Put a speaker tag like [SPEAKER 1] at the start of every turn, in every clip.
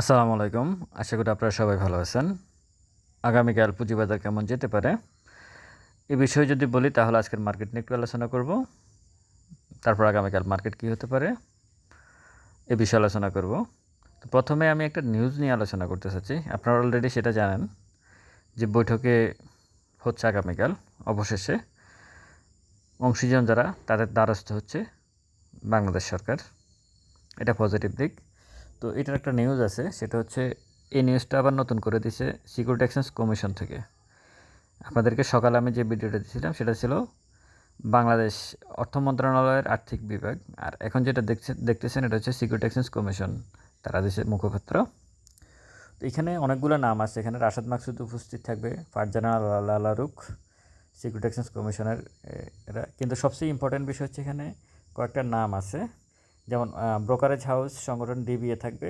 [SPEAKER 1] আসসালামু আলাইকুম। আশা করি আপনারা সবাই ভালো আছেন। আগামীকাল পুঁজিবাজার কেমন যেতে পারে এ বিষয়ে যদি বলি, তাহলে আজকের মার্কেট নিয়ে একটু আলোচনা করব। তারপর আগামীকাল মার্কেট কী হতে পারে এ বিষয়ে আলোচনা করব। তো প্রথমে আমি একটা নিউজ নিয়ে আলোচনা করতে চাচ্ছি। আপনারা অলরেডি সেটা জানেন যে বৈঠকে হচ্ছে আগামীকাল, অবশেষে অংশীজন যারা, তাদের দ্বারস্থ হচ্ছে বাংলাদেশ সরকার। এটা পজিটিভ দিক। তো এটার একটা নিউজ আছে, সেটা হচ্ছে এই নিউজটা আবার নতুন করে দিছে সিকিউরিটি এক্সচেঞ্জ কমিশন থেকে। আপনাদেরকে সকালে আমি যে ভিডিওটা দিয়েছিলাম সেটা ছিল বাংলাদেশ অর্থ মন্ত্রণালয়ের আর্থিক বিভাগ। আর এখন যেটা দেখছে, দেখতেছেন এটা হচ্ছে সিকিউরিটি এক্সচেঞ্জ কমিশন তারা দিছে মুখপাত্র। তো এখানে অনেকগুলো নাম আছে, এখানে রাশাদ মাকসুদ উপস্থিত থাকবে, ফারজানা লালারুক সিকিউরিটি এক্সচেঞ্জ কমিশনের এরা। কিন্তু সবচেয়ে ইম্পর্ট্যান্ট বিষয় হচ্ছে এখানে কয়েকটা নাম আছে। যেমন ব্রোকারেজ হাউস সংগঠন ডিবিএ থাকবে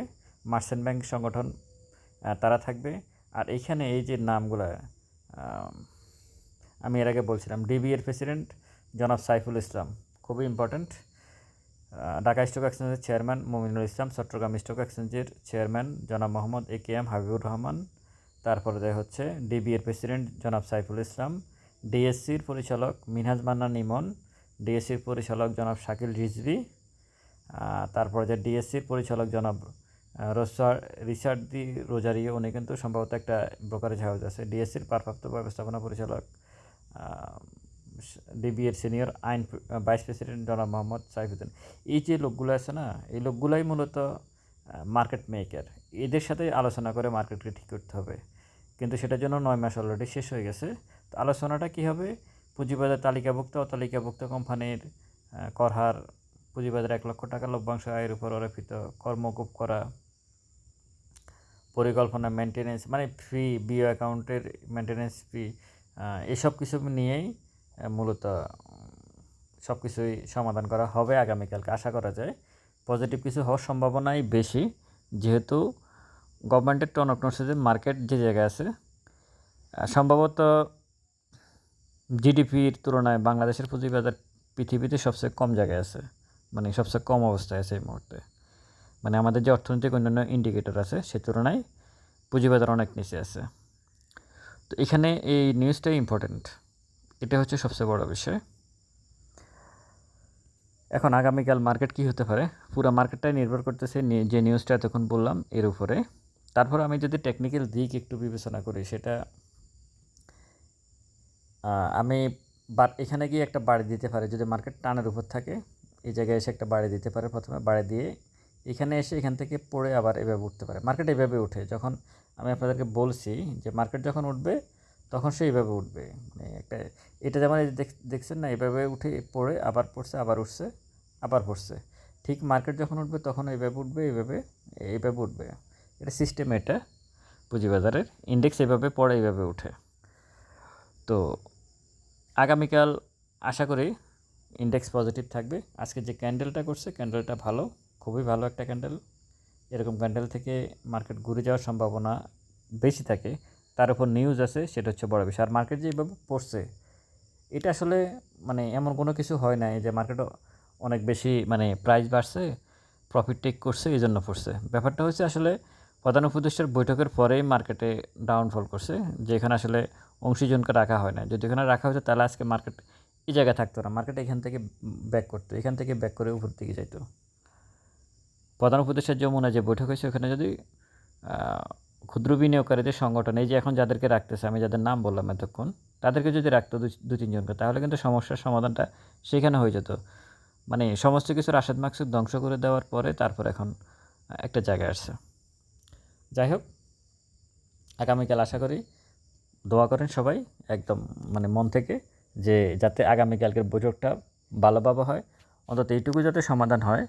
[SPEAKER 1] মার্চেন্ট ব্যাংক সংগঠন তারা থাকবে। আর এইখানে এই যে নামগুলো আমি এর আগে বলছিলাম ডিবিএর প্রেসিডেন্ট জনাব সাইফুল ইসলাম, খুবই ইম্পর্ট্যান্ট ঢাকা স্টক এক্সচেঞ্জের চেয়ারম্যান মমিনুল ইসলাম, চট্টগ্রাম স্টক এক্সচেঞ্জের চেয়ারম্যান জনাব Mohammad A K M Habibur Rahman. তারপরে দেয় হচ্ছে ডিবিএর প্রেসিডেন্ট জনাব সাইফুল ইসলাম ডিএসসির পরিচালক মিনহাজ মান্না নিমন ডিএসসির পরিচালক জনাব শাকিল রিজভি তারপরে যে ডিএসসির পরিচালক জনাব রোসার রিচার্ড দি রোজারিও, উনি কিন্তু সম্ভবত একটা ব্রোকারেজ হাউস আছে। ডিএসসির ভারপ্রাপ্ত ব্যবস্থাপনা পরিচালক ডিবিএর সিনিয়র আইন ভাইস প্রেসিডেন্ট জনাব মোহাম্মদ সাইফুদ্দিন। এই যে লোকগুলো আছে না, এই লোকগুলাই মূলত মার্কেট মেকার এদের সাথে আলোচনা করে মার্কেটকে ঠিক করতে হবে। কিন্তু সেটার জন্য নয় মাস অলরেডি শেষ হয়ে গেছে। তো আলোচনাটা কী হবে? পুঁজিবাজার তালিকাভুক্ত, অতালিকাভুক্ত কোম্পানির করহার পুঁজিবাজার এক লক্ষ টাকা লভ্যাংশ আয়ের উপর আরোপিত কর্মকুপ করা, পরিকল্পনা মেনটেনেন্স মানে ফি বিও অ্যাকাউন্টের মেনটেনেন্স ফি এসব কিছু নিয়েই মূলত সব কিছুই সমাধান করা হবে আগামীকালকে। আশা করা যায় পজিটিভ কিছু হওয়ার সম্ভাবনাই বেশি। যেহেতু গভর্নমেন্টের টন অফ মার্কেট যে জায়গায় আছে সম্ভবত জিডিপির তুলনায় বাংলাদেশের পুঁজিবাজার পৃথিবীতে সবচেয়ে কম জায়গায় আছে। মানে সবচেয়ে কম অবস্থায় আছে এই মুহূর্তে। মানে আমাদের যে অর্থনৈতিক অন্যান্য ইন্ডিকেটর আছে, সে তুলনায় পুঁজিবাজার অনেক নিচে আছে। তো এখানে এই নিউজটাই ইম্পর্ট্যান্ট এটা হচ্ছে সবচেয়ে বড় বিষয়। এখন আগামীকাল মার্কেট কি হতে পারে? পুরো মার্কেটটাই নির্ভর করতেছে যে নিউজটা এতক্ষণ বললাম, এর উপরে। তারপর আমি যদি টেকনিক্যাল দিক একটু বিবেচনা করি, সেটা আমি বা- এখানে গিয়ে একটা বাড়ি দিতে পারে, যদি মার্কেট টানের উপর থাকে। এই জায়গায় এসে একটা বাড়ি দিতে পারে প্রথমে বাড়ি দিয়ে এখানে এসে এখান থেকে পড়ে আবার এভাবে উঠতে পারে। মার্কেট এভাবে উঠে। যখন আমি আপনাদেরকে বলছি যে মার্কেট যখন উঠবে, তখন সে এইভাবে উঠবে। মানে একটা এটা যেমন দেখ- দেখছেন না, এভাবে উঠে পড়ে, আবার পড়ছে, আবার উঠছে, আবার পড়ছে। ঠিক মার্কেট যখন উঠবে, তখন এইভাবে উঠবে এইভাবে এইভাবে উঠবে। এটা সিস্টেম এটা পুঁজিবাজারের ইন্ডেক্স এভাবে পড়ে এইভাবে উঠে। তো আগামীকাল আশা করি ইন্ডেক্স পজিটিভ থাকবে। আজকে যে ক্যান্ডেলটা করছে ক্যান্ডেলটা ভালো, খুবই ভালো একটা ক্যান্ডেল এরকম ক্যান্ডেল থেকে মার্কেট ঘুরে যাওয়ার সম্ভাবনা বেশি থাকে। তার উপর নিউজ আছে, সেটা হচ্ছে বড় বিষয়। আর মার্কেট যেভাবে পড়ছে, এটা আসলে মানে এমন কোনো কিছু হয় নাই যে মার্কেটে অনেক বেশি মানে প্রাইস বাড়ছে প্রফিট টেক করছে এই জন্য পড়ছে। ব্যাপারটা হচ্ছে আসলে প্রধান উপদেষ্টার বৈঠকের পরেই মার্কেটে ডাউনফল করছে, যেখানে আসলে অংশীজনকে রাখা হয় না যদি এখানে রাখা হতো, তাহলে আজকে মার্কেট এই জায়গায় থাকতো না। মার্কেট এখান থেকে ব্যাক করতো। এখান থেকে ব্যাক করে উপর দিকে যাইতো। প্রধান উপদেষ্টার যমুনা যে বৈঠক হয়েছে, ওখানে যদি ক্ষুদ্র বিনিয়োগকারীদের সংগঠন, এই যে এখন যাদেরকে রাখতেছে, আমি যাদের নাম বললাম এতক্ষণ, তাদেরকে যদি রাখতো দু- তিনজনকে, তাহলে কিন্তু সমস্যার সমাধানটা সেখানে হয়ে যেত। মানে সমস্ত কিছুর আসাদ মাকসুদ ধ্বংস করে দেওয়ার পরে তারপর এখন একটা জায়গায় আসছে। যাই হোক, আগামীকাল আশা করি, দোয়া করেন সবাই, একদম মানে মন থেকে। যে যাতে আগামীকালকের বৈঠকটা ভালোভাবে হয়, অন্তত এইটুকু যাতে সমাধান হয়,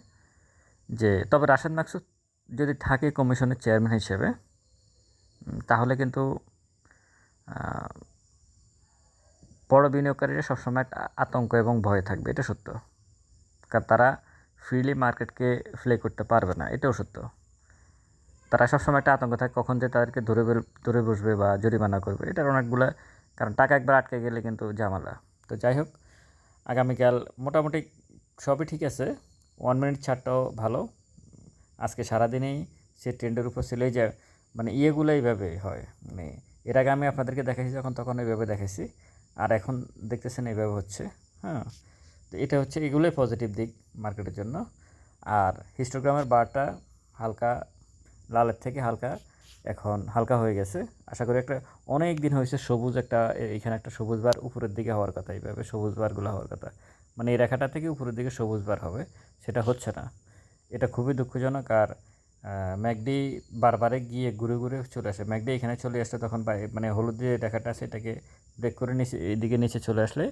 [SPEAKER 1] যে তবে রাশেদ মাকসুদ যদি থাকে কমিশনের চেয়ারম্যান হিসেবে তাহলে কিন্তু বড় বিনিয়োগকারীরা সবসময় আতঙ্ক এবং ভয়ে থাকবে, এটা সত্য। কারণ তারা ফ্রিলি মার্কেটকে ফ্লে করতে পারবে না, এটাও সত্য। তারা সবসময় একটা আতঙ্ক থাকে কখন যে তাদেরকে ধরে ধরে বসবে বা জরিমানা করবে, এটার অনেকগুলো কারণ টাকা একবার আটকে গেলে কিন্তু ঝামেলা। তো যাই হোক, আগামীকাল মোটামুটি সবই ঠিক আছে। ওয়ান মিনিট ছাড়টাও ভালো। আজকে সারাদিনেই সে ট্রেন্ডের উপর ছিল, এই যে মানে ইয়েগুলো এইভাবে হয়। মানে এর আগে আমি আপনাদেরকে দেখাইছি, যখন তখন এইভাবে দেখাইছি। আর এখন দেখতেছেন এইভাবে হচ্ছে হ্যাঁ। তো এটা হচ্ছে এগুলোই পজিটিভ দিক মার্কেটের জন্য। আর হিস্টোগ্রামের বারটা হালকা, লালের থেকে হালকা এখন হালকা হয়ে গেছে। আশা করি একটা অনেক দিন হয়েছে সবুজ একটা এখানে একটা সবুজ বার উপরের দিকে হওয়ার কথা, এইভাবে সবুজ বারগুলো হওয়ার কথা। মানে এই রেখাটা থেকে উপরের দিকে সবুজ বার হবে, সেটা হচ্ছে না। এটা খুবই দুঃখজনক আর ম্যাকডি বারবারে গিয়ে ঘুরে ঘুরে চলে আসে। ম্যাকডি এখানে চলে আসলে তখন মানে হলুদ যে রেখাটা আছে এটাকে ব্রেক করে নিচে, এদিকে নিচে চলে আসলে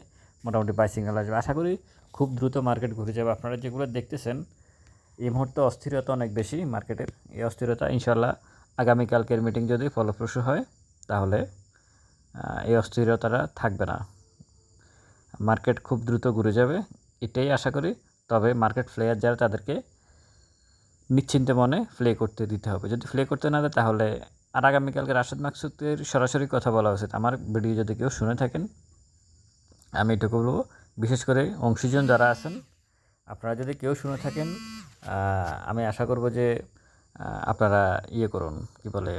[SPEAKER 1] মোটামুটি বাই আসবে। আশা করি খুব দ্রুত মার্কেট ঘুরে যাবে। আপনারা যেগুলো দেখতেছেন, এই মুহূর্তে অস্থিরতা অনেক বেশি মার্কেটের এই অস্থিরতা ইনশাল্লাহ আগামীকালকের মিটিং যদি ফলপ্রসূ হয়, তাহলে এই অস্থিরতাটা থাকবে না। মার্কেট খুব দ্রুত ঘুরে যাবে, এটাই আশা করি। তবে মার্কেট প্লেয়ার যারা, তাদেরকে নিশ্চিন্তে মনে প্লে করতে দিতে হবে। যদি প্লে করতে না দেয়, তাহলে আর আগামীকালকে রাশেদ মাকসুদের সরাসরি কথা বলা উচিত। আমার ভিডিও যদি কেউ শুনে থাকেন, আমি এটুকু বলব। বিশেষ করে অংশীজন যারা আছেন, আপনারা যদি কেউ শুনে থাকেন আমি আশা করব যে আপনারা ইয়ে করুন, কি বলে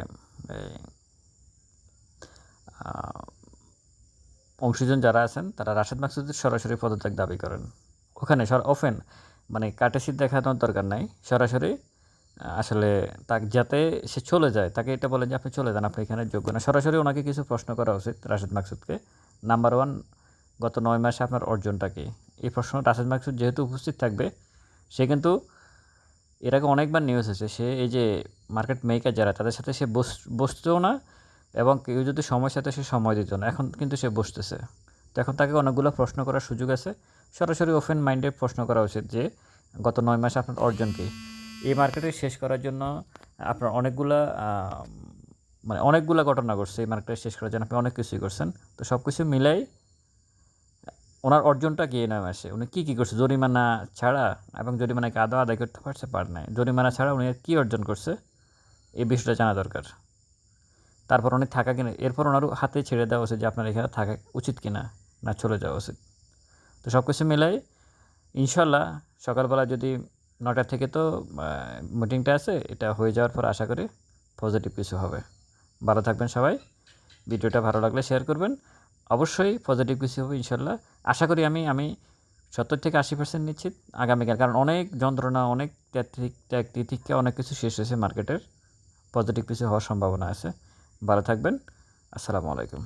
[SPEAKER 1] অংশীজন যারা আছেন, তারা রাশেদ মাকসুদের সরাসরি পদত্যাগ দাবি করেন। ওখানে সর, ওপেন মানে কাটেসির দেখানোর দরকার নাই, সরাসরি আসলে তাকে, যাতে সে চলে যায়, তাকে এটা বলেন যে আপনি চলে যান, আপনি এখানে যোগ্য না। সরাসরি ওনাকে কিছু প্রশ্ন করা উচিত রাশেদ মাকসুদকে। নাম্বার ওয়ান, গত নয় মাসে আপনার অর্জনটা কি? এই প্রশ্ন রাশেদ মাকসুদ যেহেতু উপস্থিত থাকবে, সে কিন্তু এর আগে অনেকবার নিউজ হয়েছে সে এই যে মার্কেট মেকার যারা, তাদের সাথে সে বস, বসতেও না এবং কেউ যদি সময়ের সাথে সে সময় দিত না, এখন কিন্তু সে বসতেছে। তো এখন তাকে অনেকগুলো প্রশ্ন করার সুযোগ আছে। সরাসরি ওপেন মাইন্ডে প্রশ্ন করা উচিত যে, গত নয় মাসে আপনার অর্জন কী? এই মার্কেটে শেষ করার জন্য আপনার অনেকগুলা মানে অনেকগুলা ঘটনা ঘটছে, এই মার্কেটে শেষ করার জন্য আপনি অনেক কিছুই করছেন। তো সব কিছু মিলাই ওনার অর্জনটা কি এই আসে। উনি কী কী করছে? জরিমানা ছাড়া এবং জরিমানাকে আদৌ আদায় করতে পারছে? পার নাই। জরিমানা ছাড়া উনি কী অর্জন করছে? এই বিষয়টা জানা দরকার। তারপর উনি থাকা কিনা, এরপর ওনার হাতে ছেড়ে দেওয়া উচিত যে আপনার এখানে থাকা উচিত কিনা, না চলে যাওয়া উচিত। তো সব কিছু মিলাই ইনশাল্লাহ সকালবেলা যদি নটা থেকে তো মিটিংটা আছে, এটা হয়ে যাওয়ার পর আশা করি পজিটিভ কিছু হবে। ভালো থাকবেন সবাই। ভিডিওটা ভালো লাগলে শেয়ার করবেন। অবশ্যই পজিটিভ কিছু হবে ইনশাল্লাহ আশা করি আমি আমি সত্তর থেকে আশি পার্সেন্ট নিচ্ছি আগামীকাল। কারণ অনেক যন্ত্রণা, অনেক তিতিক্ষা অনেক কিছু শেষ হয়েছে মার্কেটের পজিটিভ কিছু হওয়ার সম্ভাবনা আছে। ভালো থাকবেন। আসসালামু আলাইকুম।